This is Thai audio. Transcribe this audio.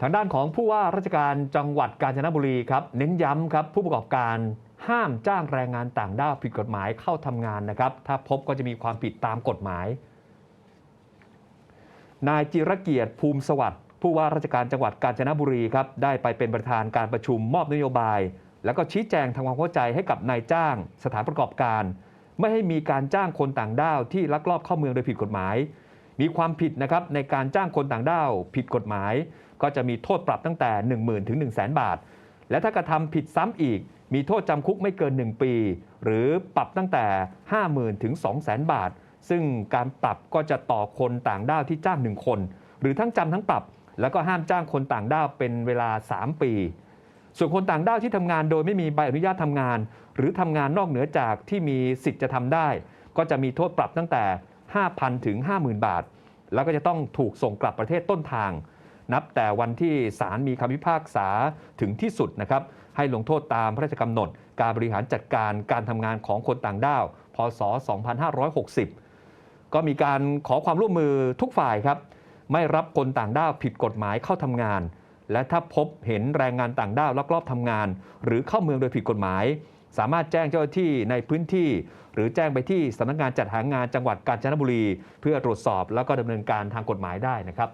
ทางด้านของผู้ว่าราชการจังหวัดกาญจนบุรีครับเน้นย้ำครับผู้ประกอบการห้ามจ้างแรงงานต่างด้าวผิดกฎหมายเข้าทำงานนะครับ ถ้าพบก็จะมีความผิดตามกฎหมาย นายจิรเกียรติภูมิสวัสดิ์ผู้ว่าราชการจังหวัดกาญจนบุรีครับได้ไปเป็นประธานการประชุมมอบนโยบาย แล้วก็ชี้แจงทำความเข้าใจให้กับนายจ้าง สถานประกอบการ ไม่ให้มีการจ้างคนต่างด้าวที่ลักลอบเข้าเมืองโดยผิดกฎหมาย มีความผิดนะครับในการจ้างคนต่างด้าวผิดกฎหมาย ก็จะมีโทษปรับตั้งแต่ 1 0,000ถึง1 0 0 0 0แบาท และถ้ากระทำผิดซ้ำอีก มีโทษจำคุกไม่เกิน 1 ปี หรือปรับตั้งแต่ 50,000ถึง200,000 บาท ซึ่งการปรับก็จะต่อคนต่างด้าวที่จ้าง1คน หรือทั้งจำทั้งปรับ แล้วก็ห้ามจ้างคนต่างด้าวเป็นเวลา 3 ปีส่วนคนต่างด้าวที่ทำงานโดยไม่มีใบอนุญาตทำงาน หรือทำงานนอกเหนือจากที่มีสิทธิ์จะทำได้ ก็จะมีโทษปรับตั้งแต่ 5,000 ถึง 50,000 บาท แล้วก็จะต้องถูกส่งกลับประเทศต้นทาง นับแต่วันที่ศาลมีคำพิพากษาถึงที่สุดนะครับ ให้ลงโทษตามพระราชกำหนด การบริหารจัดการการทำงานของคนต่างด้าว พศ 2560 ก็มีการขอความร่วมมือทุกฝ่ายครับ ไม่รับคนต่างด้าวผิดกฎหมายเข้าทำงาน และถ้าพบเห็นแรงงานต่างด้าวลักลอบทำงาน หรือเข้าเมืองโดยผิดกฎหมาย สามารถแจ้งเจ้าหน้าที่ในพื้นที่ หรือแจ้งไปที่สำนักงานจัดหางานจังหวัดกาญจนบุรี เพื่อตรวจสอบแล้วก็ดำเนินการทางกฎหมายได้นะครับ